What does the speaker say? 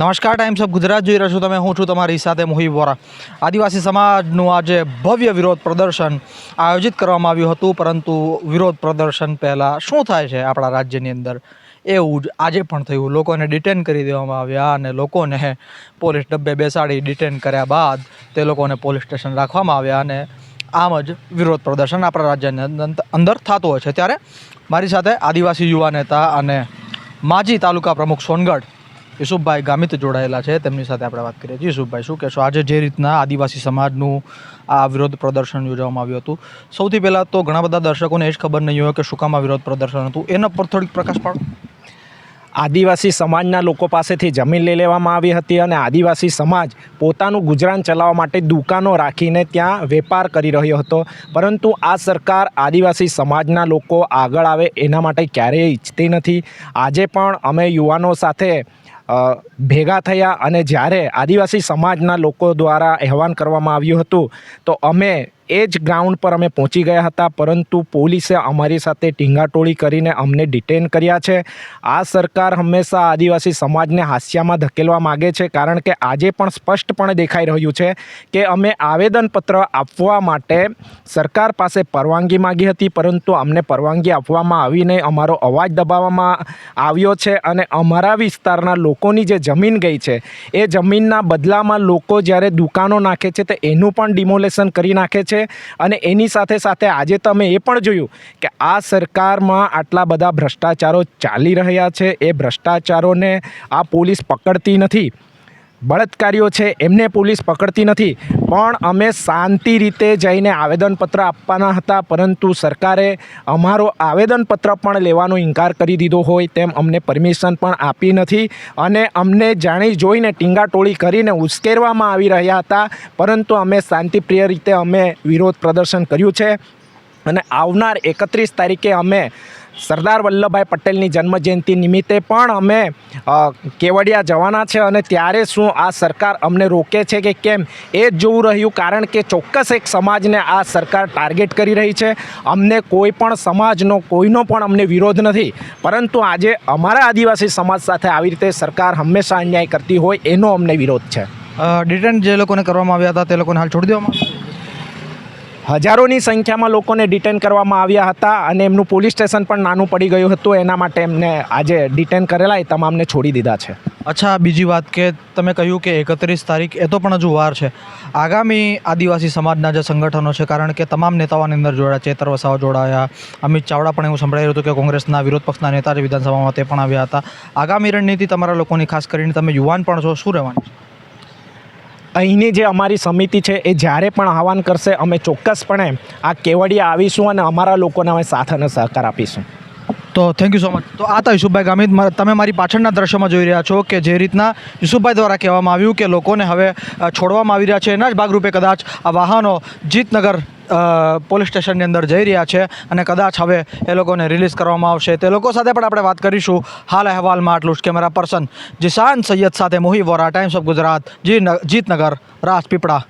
નમસ્કાર, times of Gujarat જોઈ રહ્યા છો તમે. હું છું તમારી સાથે મોહિબ વોરા. આદિવાસી સમાજનું આજે ભવ્ય વિરોધ પ્રદર્શન આયોજિત કરવામાં આવ્યું હતું, પરંતુ વિરોધ પ્રદર્શન પહેલાં શું થાય છે આપણા રાજ્યની અંદર? એવું જ આજે પણ થયું. લોકોને ડિટેન કરી દેવામાં આવ્યા અને લોકોને પોલીસ ડબ્બે બેસાડી ડિટેન કર્યા બાદ તે લોકોને પોલીસ સ્ટેશન રાખવામાં આવ્યા અને આમ જ વિરોધ પ્રદર્શન આપણા રાજ્યની અંદર થતું હોય છે. ત્યારે મારી સાથે આદિવાસી યુવા નેતા અને માજી તાલુકા પ્રમુખ સોનગઢ યુસુફભાઈ ગામિત જોડાયેલા છે. તેમની સાથે આપણે વાત કરીએ છીએ. યુસુફભાઈ શું કહેશો? આજે જે રીતના આદિવાસી સમાજનું આ વિરોધ પ્રદર્શન યોજવામાં આવ્યું હતું, સૌથી પહેલાં તો ઘણા બધા દર્શકોને એ જ ખબર નહીં હોય કે શું કામ આ વિરોધ પ્રદર્શન હતું. એના પર થોડીક પ્રકાશ પાડો. આદિવાસી સમાજના લોકો પાસેથી જમીન લઈ લેવામાં આવી હતી અને આદિવાસી સમાજ પોતાનું ગુજરાન ચલાવવા માટે દુકાનો રાખીને ત્યાં વેપાર કરી રહ્યો હતો. પરંતુ આ સરકાર આદિવાસી સમાજના લોકો આગળ આવે એના માટે ક્યારેય ઈચ્છતી નથી. આજે પણ અમે યુવાનો સાથે ભેગા થયા અને જ્યારે આદિવાસી સમાજના લોકો દ્વારા અહેવાન કરવામાં આવ્યું હતું તો અમે એ જ ગ્રાઉન્ડ પર અમે પહોંચી ગયા હતા, પરંતુ પોલીસે અમારી સાથે ટીંગાટોળી કરીને અમને ડિટેન કર્યા છે. આ સરકાર હંમેશા આદિવાસી સમાજને હાસ્યામાં ધકેલવા માગે છે, કારણ કે આજે પણ સ્પષ્ટપણે દેખાઈ રહ્યું છે કે અમે આવેદનપત્ર આપવા માટે સરકાર પાસે પરવાનગી માગી હતી, પરંતુ અમને પરવાનગી આપવામાં આવી નહીં. અમારો અવાજ દબાવવામાં આવ્યો છે અને અમારા વિસ્તારના લોકોની જે જમીન ગઈ છે, એ જમીનના બદલામાં લોકો જ્યારે દુકાનો નાખે છે, તો એનું પણ ડિમોલેશન કરી નાખે છે. અને એની સાથે સાથે આજે તમે એ પણ જોયું કે આ સરકારમાં આટલા બધા ભ્રષ્ટાચારો ચાલી રહ્યા છે. એ ભ્રષ્ટાચારોને આ પોલીસ પકડતી નથી. બળાત્કારીઓ છે, એમને પોલીસ પકડતી નથી. પણ અમે શાંતિ રીતે જઈને આવેદનપત્ર આપવાના હતા, પરંતુ સરકારે અમારો આવેદનપત્ર પણ લેવાનો ઇનકાર કરી દીધો હોય તેમ અમને પરમિશન પણ આપી નથી અને અમને જાણી જોઈને ટીંગાટોળી કરીને ઉશ્કેરવામાં આવી રહ્યા હતા. પરંતુ અમે શાંતિપ્રિય રીતે અમે વિરોધ પ્રદર્શન કર્યું છે અને આવનાર એકત્રીસ તારીખે અમે સરદાર વલ્લભભાઈ પટેલની જન્મજયંતિ નિમિત્તે પણ અમે કેવડિયા જવાના છે અને ત્યારે શું આ સરકાર અમને રોકે છે કે કેમ એ જ જોવું રહ્યું કારણ કે ચોક્કસ એક સમાજને આ સરકાર ટાર્ગેટ કરી રહી છે. અમને કોઈ પણ સમાજનો, કોઈનો પણ અમને વિરોધ નથી. પરંતુ આજે અમારા આદિવાસી સમાજ સાથે આવી રીતે સરકાર હંમેશા અન્યાય કરતી હોય એનો અમને વિરોધ છે. ડિટેન જે લોકોને કરવામાં આવ્યા હતા તે લોકોને હાલ છોડી દેવામાં? હજારોની સંખ્યામાં લોકોને ડિટેન કરવામાં આવ્યા હતા અને એમનું પોલીસ સ્ટેશન પણ નાનું પડી ગયું હતું. એના માટે એમને આજે ડિટેન કરેલા એ તમામને છોડી દીધા છે. અચ્છા, બીજી વાત કે તમે કહ્યું કે એકત્રીસ તારીખ એ તો પણ હજુ વાર છે. આગામી આદિવાસી સમાજના જે સંગઠનો છે, કારણ કે તમામ નેતાઓની અંદર જોડાયા, ચેતર વસાવા જોડાયા, અમિત ચાવડા પણ એવું સંભળાયું હતું કે કોંગ્રેસના વિરોધ પક્ષના નેતા જે વિધાનસભામાં તે પણ આવ્યા હતા. આગામી રણનીતિ તમારા લોકોની, ખાસ કરીને તમે યુવાન પણ છો, શું રહેવાની અહીંની જે અમારી સમિતિ છે, એ જ્યારે પણ આહવાન કરશે, અમે ચોક્કસપણે આ કેવડિયા આવીશું અને અમારા લોકોને અમે સાથ અને સહકાર આપીશું. તો થેન્ક યુ સો મચ તો આ તો યુસુફભાઈ ગામિત. તમે મારી પાછળના દ્રશ્યમાં જોઈ રહ્યા છો કે જે રીતના યુસુફભાઈ દ્વારા કહેવામાં આવ્યું કે લોકોને હવે છોડવામાં આવી રહ્યા છે. એના જ ભાગરૂપે કદાચ આ વાહનો જીતનગર પોલીસ સ્ટેશનની અંદર જઈ રહ્યા છે અને કદાચ હવે એ લોકોને રિલીઝ કરવામાં આવશે. તે લોકો સાથે પણ આપણે વાત કરીશું. હાલ અહેવાલમાં આટલું જ. કેમેરા પર્સન જીશાન સૈયદ સાથે મોહી વોરા. ટાઈમ્સ ઓફ ગુજરાત જી જીતનગર, રાજપીપળા.